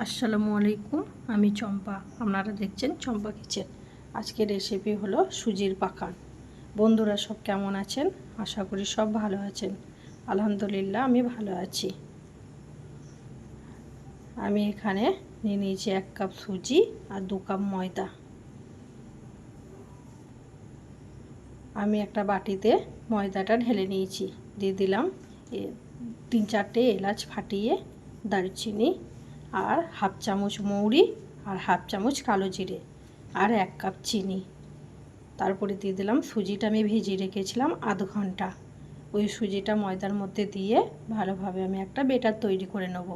আসসালামু আলাইকুম, আমি চম্পা। আপনারা দেখছেন চম্পা কিচেন। আজকের রেসিপি হলো সুজির পাকান। বন্ধুরা সব কেমন আছেন? আশা করি সব ভালো আছেন। আলহামদুলিল্লাহ, আমি ভালো আছি। আমি এখানে নিয়ে নিয়েছি এক কাপ সুজি আর দু কাপ ময়দা। আমি একটা বাটিতে ময়দাটা ঢেলে নিয়েছি। দিয়ে দিলাম তিন চারটে এলাচ ফাটিয়ে দারচিনি আর হাফ চামচ মৌরি আর হাফ চামচ কালো জিরে আর এক কাপ চিনি। তারপরে দিয়ে দিলাম সুজিটা আমি ভিজিয়ে রেখেছিলাম আধ ঘণ্টা। ওই সুজিটা ময়দার মধ্যে দিয়ে ভালোভাবে আমি একটা বেটার তৈরি করে নেব।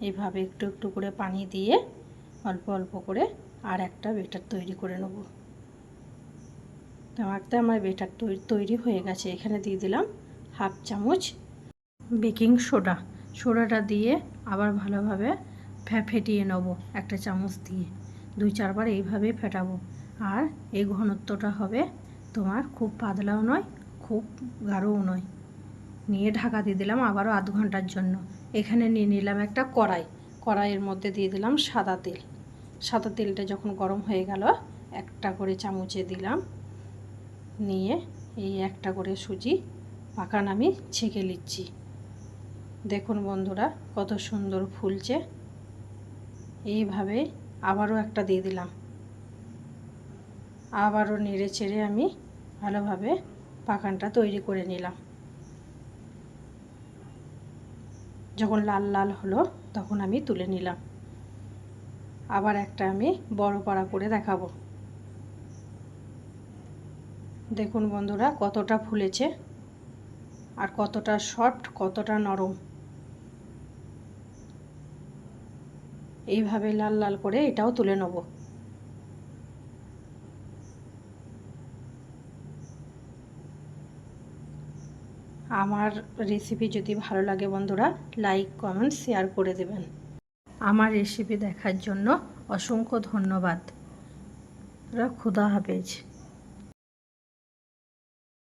এইভাবে একটু একটু করে পানি দিয়ে অল্প অল্প করে আর একটা বেটার তৈরি করে নেব। একটা আমার বেটার তৈরি হয়ে গেছে। এখানে দিয়ে দিলাম হাফ চামচ বেকিং সোডা। সোডাটা দিয়ে আবার ভালোভাবে ফেটিয়ে নেব একটা চামচ দিয়ে। দুই চারবার এইভাবে ফেটাবো। আর এই ঘনত্বটা হবে তোমার খুব পাতলাও নয়, খুব গাঢ়ও নয়। নিয়ে ঢাকা দিয়ে দিলাম আবারও আধ ঘণ্টার জন্য। এখানে নিয়ে নিলাম একটা কড়াই। কড়াইয়ের মধ্যে দিয়ে দিলাম সাদা তেল। সাদা তেলটা যখন গরম হয়ে গেল, একটা করে চামচে দিলাম। নিয়ে এই একটা করে সুজি পাকান আমি ছেঁকে নিচ্ছি। দেখুন বন্ধুরা, কত সুন্দর ফুলছে। এইভাবে আবারও একটা দিয়ে দিলাম। আবারও নেড়ে চেড়ে আমি ভালোভাবে পাকানটা তৈরি করে নিলাম। যখন লাল লাল হলো তখন আমি তুলে নিলাম। আবার একটা আমি বড় পাড়া করে দেখাবো। দেখুন বন্ধুরা, কতটা ফুলেছে আর কতটা সফট, কতটা নরম। এইভাবে লাল লাল করে এটাও তুলে নেব। আমার রেসিপি যদি ভালো লাগে বন্ধুরা লাইক কমেন্ট শেয়ার করে দেবেন। আমার রেসিপি দেখার জন্য অসংখ্য ধন্যবাদ। খুদা হাফেজ।